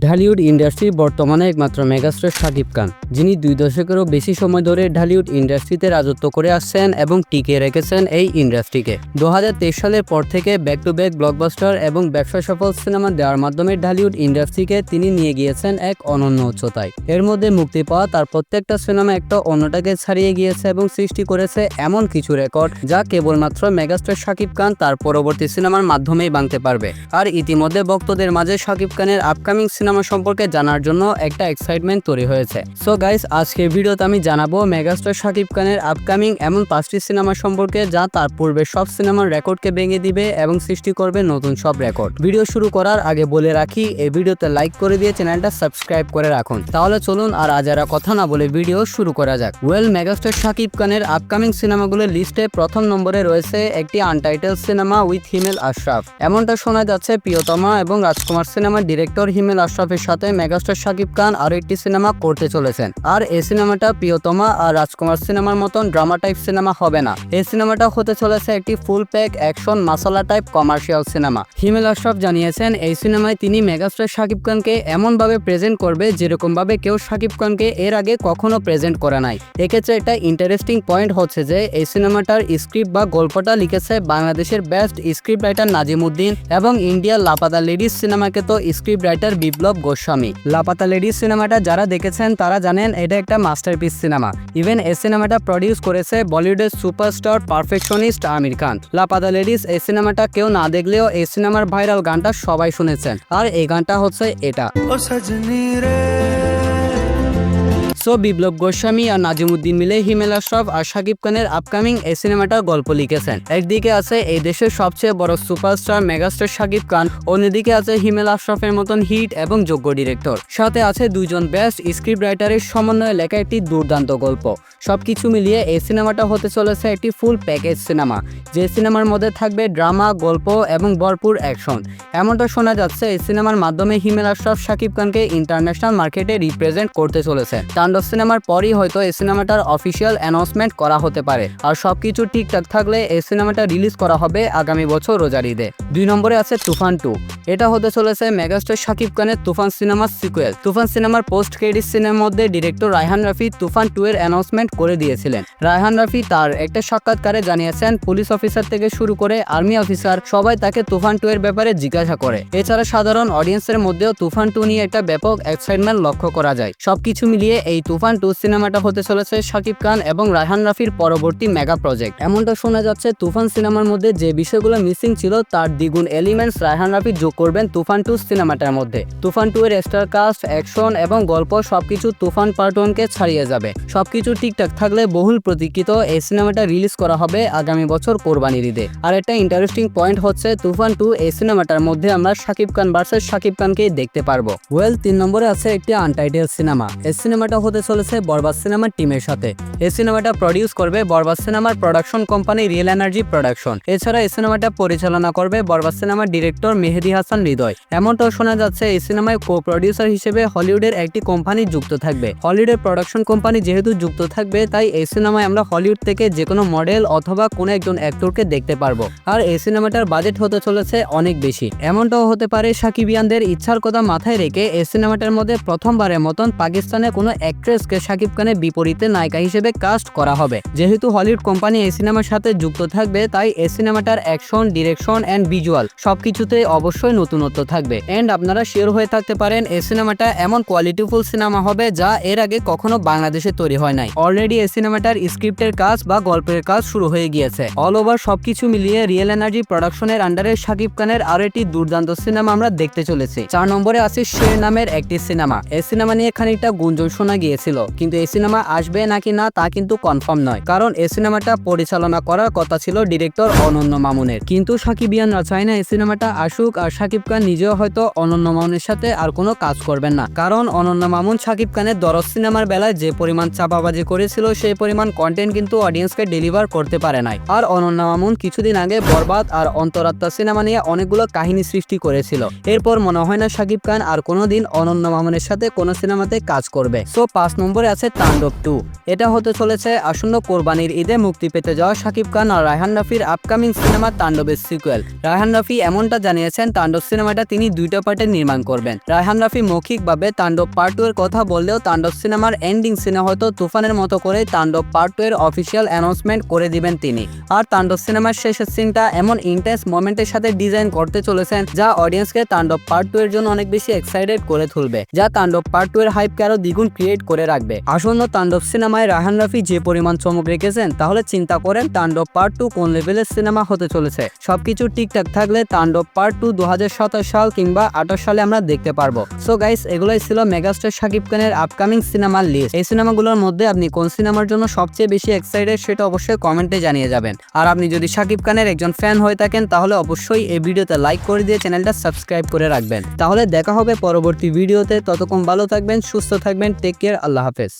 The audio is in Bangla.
ঢালিউড ইন্ডাস্ট্রির বর্তমানে একমাত্র মেগাস্টার শাকিব খান, যিনি দুই দশকেরও বেশি সময় ধরে ঢালিউড ইন্ডাস্ট্রিতে রাজত্ব করে আসছেন এবং টিকে রেখেছেন এই ইন্ডাস্ট্রিকে দুহাজার তেইশ সালের পর থেকে ব্যাক টু ব্যাক ব্লকবাস্টার এবং ব্যবসা সফল সিনেমা দেওয়ার মাধ্যমে ঢালিউড ইন্ডাস্ট্রিকে তিনি নিয়ে গিয়েছেন এক অনন্য উচ্চতায়। এর মধ্যে মুক্তি পাওয়া তার প্রত্যেকটা সিনেমা একটা অন্যটাকে ছাড়িয়ে গিয়েছে এবং সৃষ্টি করেছে এমন কিছু রেকর্ড যা কেবলমাত্র মেগাস্টার শাকিব খান তার পরবর্তী সিনেমার মাধ্যমেই ভাঙতে পারবে। আর ইতিমধ্যে ভক্তদের মাঝে শাকিব খানের আপকামিং সিনেমা সম্পর্কে জানার জন্য একটা এক্সাইটমেন্ট তৈরি হয়েছে। সো গাইস আজকের ভিডিওতে আমি জানাব মেগাস্টার শাকিব খানের আপকামিং এমন পাঁচটি সিনেমা সম্পর্কে, যা তার পূর্বে সব সিনেমার রেকর্ডকে ভেঙে দিবে এবং সৃষ্টি করবে নতুন সব রেকর্ড ভিডিও শুরু করার আগে বলে রাখি, এই ভিডিওতে লাইক করে দিয়ে চ্যানেলটা সাবস্ক্রাইব করে রাখুন। তাহলে চলুন আর আজ আর কথা না বলে ভিডিও শুরু করা যাক। ওয়েল মেগাস্টার শাকিব খানের আপকামিং সিনেমাগুলোর লিস্টে প্রথম নম্বরে রয়েছে একটি untitled cinema with Himel Ashraf এমনটা শোনা যাচ্ছে প্রিয়তমা এবং রাজকুমার সিনেমার ডিরেক্টর হিমেল আশরাফের সাথে মেগাস্টার শাকিব খান আরও একটি সিনেমা করতে চলেছেন। আর এই সিনেমাটা প্রিয়তমা আর রাজকুমার সিনেমার মতন ড্রামা টাইপ সিনেমা হবে না। এই সিনেমাটা হতে চলেছে একটি full pack action masala type commercial cinema. Himel Ashraf জানিয়েছেন, এই সিনেমায় তিনি মেগাস্টার শাকিব খানকে এমনভাবে প্রেজেন্ট করবে যেরকম ভাবে কেউ শাকিব খানকে এর আগে কখনো প্রেজেন্ট করে নাই। এক্ষেত্রে একটা ইন্টারেস্টিং পয়েন্ট হচ্ছে যে, এই সিনেমাটার স্ক্রিপ্ট বা গল্পটা লিখেছে বাংলাদেশের বেস্ট স্ক্রিপ্ট রাইটার নাজিমুদ্দিন এবং ইন্ডিয়ার লাপাতা লেডিস সিনেমাকে তো script writer Biplab Goswami. Laapataa ladies সিনেমাটা যারা দেখেছেন, তারা জানেন এটা একটা মাস্টারপিস সিনেমা। ইভেন এই সিনেমাটা প্রডিউস করেছে বলিউডের superstar perfectionist Aamir Khan. Laapataa ladies, এই সিনেমাটা কেউ না দেখলেও এই সিনেমার ভাইরাল গানটা সবাই শুনেছেন। আর এই গানটা হচ্ছে এটা। সো বিপ্লব গোস্বামী আর নাজিমুদ্দিন মিলে হিমেল আশরাফ আর শাকিব খানের আপকামিং এই সিনেমাটা গল্প লিখেছেন। একদিকে আছে এই দেশের সবচেয়ে বড় সুপারস্টার মেগাস্টার শাকিব খান, অন্যদিকে আছে হিমেল আশরাফের মতন হিট এবং যোগ্য ডিরেক্টর। সাথে আছে দুইজন বেস্ট স্ক্রিপ্ট রাইটারের সমন্বয়ে লেখা একটি দুর্দান্ত গল্প। সবকিছু মিলিয়ে এই সিনেমাটা হতে চলেছে একটি ফুল প্যাকেজ সিনেমা, যে সিনেমার মধ্যে থাকবে ড্রামা, গল্প এবং ভরপুর অ্যাকশন। এমনটা শোনা যাচ্ছে এই সিনেমার মাধ্যমে হিমেল আশরাফ শাকিব খানকে ইন্টারন্যাশনাল মার্কেটে রিপ্রেজেন্ট করতে চলেছে। সিনেমার পরই হয়তো এই সিনেমাটার অফিসিয়াল অ্যানাউন্সমেন্ট করা হতে পারে। আর সবকিছু ঠিকঠাক থাকলে এই সিনেমাটা রিলিজ করা হবে আগামী বছর রোজার ঈদে। দুই নম্বরে আছে তুফান টু এটা হতে চলেছে মেগাস্টার শাকিব খানের তুফান সিনেমার সিকুয়েল তুফান সিনেমার পোস্ট ক্রেডিট সিনেমার মধ্যে ডিরেক্টর রায়হান রাফি তুফান টু এর অ্যানাউন্সমেন্ট করে দিয়েছিলেন। রায়হান রাফি তার একটা সাক্ষাৎকারে জানিয়েছেন, পুলিশ অফিসার থেকে শুরু করে আর্মি অফিসার সবাই তাকে তুফান টু এর ব্যাপারে জিজ্ঞাসা করে। এছাড়া সাধারণ অডিয়েন্সের মধ্যেও তুফান টু নিয়ে একটা ব্যাপক এক্সাইটমেন্ট লক্ষ্য করা যায়। সবকিছু মিলিয়ে এই তুফান টু সিনেমাটা হতে চলেছে শাকিব খান এবং রায়হান রাফির পরবর্তী মেগা প্রজেক্ট। এমনটা শোনা যাচ্ছে, তুফান সিনেমার মধ্যে যে বিষয়গুলো মিসিং ছিল, তার দ্বিগুণ এলিমেন্টস রায়হান রাফি যোগ করবেন তুফান টু সিনেমাটার মধ্যে। তুফান টু এর স্টার কাস্ট অ্যাকশন এবং গল্প সবকিছু তুফান পার্ট ওয়ানকে ছাড়িয়ে যাবে। সবকিছু ঠিকঠাক থাকলে বহুল প্রতীক্ষিত এই সিনেমাটা রিলিজ করা হবে আগামী বছর কোরবানির ঈদে। আর একটা ইন্টারেস্টিং পয়েন্ট হচ্ছে, তুফান টু এই সিনেমাটার মধ্যে আমরা শাকিব খান ভার্সেস শাকিব খানকে দেখতে পারব। ওয়েল তিন নম্বরে আছে একটি আনটাইটেল সিনেমা। এই সিনেমাটা হতে চলেছে বরবাদ সিনেমার টিমের সাথে। এই সিনেমাটা প্রডিউস করবে বরবাদ সিনেমার production company real energy production এছাড়া এই সিনেমাটা পরিচালনা করবে বরবাদ সিনেমার ডিরেক্টর মেহেদি হাসান হৃদয়। এমনটাও শোনা যাচ্ছে এই সিনেমায় কো প্রডিউসার হিসেবে হলিউডের একটি কোম্পানি যুক্ত থাকবে। হলিউডের প্রোডাকশন কোম্পানি যেহেতু যুক্ত থাকবে, তাই এই সিনেমায় আমরা হলিউড থেকে যে কোনো মডেল অথবা কোনো একজন অ্যাক্টরকে দেখতে পারব। আর এই সিনেমাটার বাজেট হতে চলেছে অনেক বেশি। এমনটাও হতে পারে সাকিবিয়ানদের ইচ্ছার কথা মাথায় রেখে এই সিনেমাটার মধ্যে প্রথমবারের মতন পাকিস্তানের কোনো অ্যাক্ট্রেসকে শাকিব খানের বিপরীতে নায়িকা হিসেবে কাস্ট করা হবে। যেহেতু হলিউড কোম্পানি এই সিনেমার সাথে যুক্ত থাকবে, তাই এই সিনেমাটার অ্যাকশন ডিরেকশন অ্যান্ড ভিজুয়াল সবকিছুতে অবশ্যই নতুনত্ব থাকবে। এন্ড আপনারা শিওর হয়ে থাকতে পারেন, এই সিনেমাটা এমন কোয়ালিটিফুল সিনেমা হবে যা এর আগে কখনো বাংলাদেশে তৈরি হয় নাই। অলরেডি এই সিনেমাটার স্ক্রিপ্টের কাজ বা গল্পের কাজ শুরু হয়ে গিয়েছে। অল ওভার সবকিছু মিলিয়ে রিয়েল এনার্জি প্রোডাকশনের আন্ডারে শাকিব খানের আরও একটি দুর্দান্ত সিনেমা আমরা দেখতে চলেছি। চার নম্বরে আছে শের নামের একটি সিনেমা এই সিনেমা নিয়ে খানিকটা গুঞ্জন শোনা গিয়েছিল। কিন্তু এই সিনেমা আসবে নাকি না তা কিন্তু কনফার্ম নয়। কারণ এই সিনেমাটা পরিচালনা করার কথা ছিল ডিরেক্টর অনন্য মামুনের। কিন্তু সাকিবিয়ানরা চায় না এই সিনেমাটা আসুক আর শাকিব খান নিজেও হয়তো অনন্য মামুনের সাথে আর কোনো কাজ করবেন না। কারণ অনন্য মামুন শাকিব খানের দরজ সিনেমার বেলায় যে পরিমাণ চাপাবাজি করেছিল, সেই পরিমাণ কন্টেন্ট কিন্তু অডিয়েন্সকে ডেলিভার করতে পারে নাই। আর অনন্য মামুন কিছুদিন আগে বরবাদ আর অন্তরাত্মা সিনেমা নিয়ে অনেকগুলো কাহিনী সৃষ্টি করেছিল। এরপর মনে হয় না শাকিব খান আর কোনোদিন অনন্য মামুনের সাথে কোনো সিনেমাতে কাজ করবে। সো পাঁচ নম্বরে আছে তাণ্ডব টু এটা হতে চলেছে, আসন্ন কোরবানির ঈদে মুক্তি পেতে যাওয়া শাকিব খান আর রায়হান রাফির আপকামিং সিনেমা তাণ্ডবের সিকুয়েল। রায়হান রাফি এমনটা জানিয়েছেন, তাণ্ডব সিনেমাটা তিনি দুইটা পার্টে নির্মাণ করবেন। রায়হান রাফি মৌখিকভাবে তাণ্ডব পার্ট টু এর কথা বললেও তাণ্ডব সিনেমার এন্ডিং সিনে হয়তো তুফানের মতো করে তাণ্ডব পার্ট টু এর অফিসিয়াল অ্যানাউন্সমেন্ট করে দিবেন তিনি। আর তাণ্ডব সিনেমার শেষের সিনটা এমন ইন্টেন্স মোমেন্টের সাথে ডিজাইন করতে চলেছেন, যা অডিয়েন্সকে তাণ্ডব পার্ট টু এর জন্য অনেক বেশি এক্সাইটেড করে তুলবে, যা তাণ্ডব পার্ট টু এর হাইপকে আরও দ্বিগুণ ক্রিয়েট করে রাখবে। আসন্ন তাণ্ডব সিনেমায় রায়হান রাফি যে পরিমাণ চমক রেখেছেন, তাহলে চিন্তা করেন তাণ্ডব পার্ট টু কোন লেভেলের সিনেমা হতে চলেছে। সবকিছু ঠিকঠাক থাকলে তাণ্ডব পার্ট টু দু সাল কিংবা আঠাশ সালে আমরা দেখতে পারব। সো গাইস এগুলোই ছিল মেগাস্টার শাকিব খানের আপকামিং সিনেমার লিস্ট এই সিনেমাগুলোর মধ্যে আপনি কোন সিনেমার জন্য সবচেয়ে বেশি এক্সাইটেড সেটা অবশ্যই কমেন্টে জানিয়ে যাবেন। আর আপনি যদি শাকিব খানের একজন ফ্যান হয়ে থাকেন, তাহলে অবশ্যই এই ভিডিওতে লাইক করে দিয়ে চ্যানেলটা সাবস্ক্রাইব করে রাখবেন। তাহলে দেখা হবে পরবর্তী ভিডিওতে ততক্ষণ ভালো থাকবেন, সুস্থ থাকবেন টেক কেয়ার আল্লাহ হাফেজ।